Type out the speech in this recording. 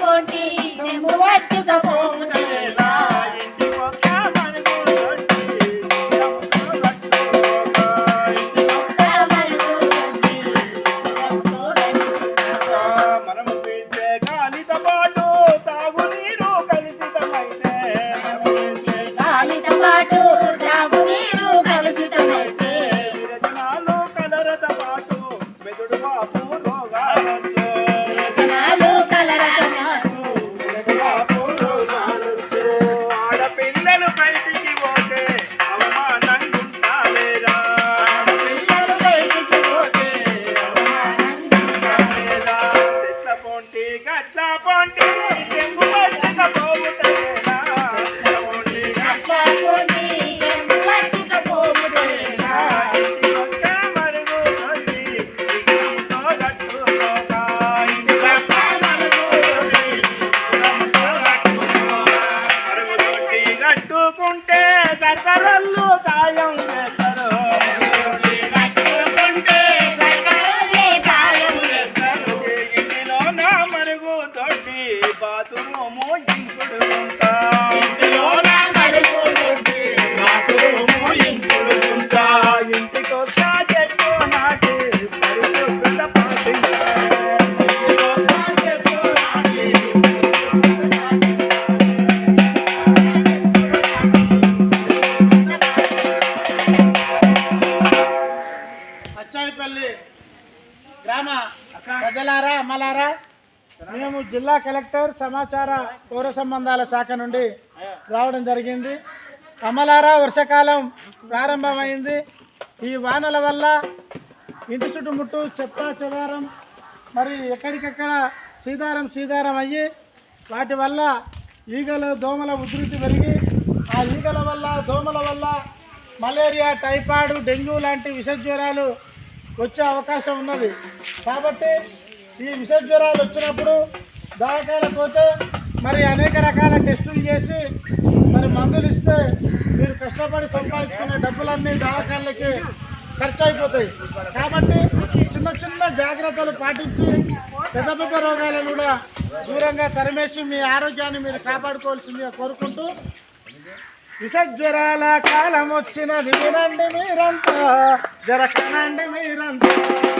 పోటీ చెంబు పట్టుకపో సర్కరల్లు సాయం చేస్తారు సాయం చేస్తారు మరుగు తొట్టి బాతురూము ఇంకుడుకుంటా గ్రామ ప్రజలారా అమ్మలారా మేము జిల్లా కలెక్టర్ సమాచార పౌర సంబంధాల శాఖ నుండి రావడం జరిగింది. అమ్మలారా వర్షాకాలం ప్రారంభమైంది. ఈ వానల వల్ల ఇంటి చుట్టుముట్టు చెత్త చెదారం మరి ఎక్కడికక్కడ సీదారం సీదారం అయ్యి వాటి వల్ల ఈగలు దోమల ఉధృతి పెరిగి ఆ ఈగల వల్ల దోమల వల్ల మలేరియా టైఫాయిడ్ డెంగ్యూ లాంటి విష జ్వరాలు వచ్చే అవకాశం ఉన్నది. కాబట్టి ఈ విష జ్వరాలు వచ్చినప్పుడు దవాఖానకు పోతే మరి అనేక రకాల టెస్టులు చేసి మరి మందులు ఇస్తే మీరు కష్టపడి సంపాదించుకునే డబ్బులన్నీ దవాఖానలకి ఖర్చు అయిపోతాయి కాబట్టి చిన్న చిన్న జాగ్రత్తలు పాటించి పెద్ద పెద్ద రోగాలను కూడా దూరంగా తరిమేసి మీ ఆరోగ్యాన్ని మీరు కాపాడుకోవాల్సిందిగా కోరుకుంటూ విషజ్వరాల కాలం వచ్చినది వినండి మీరంతా. జరకనండి మీరంతా.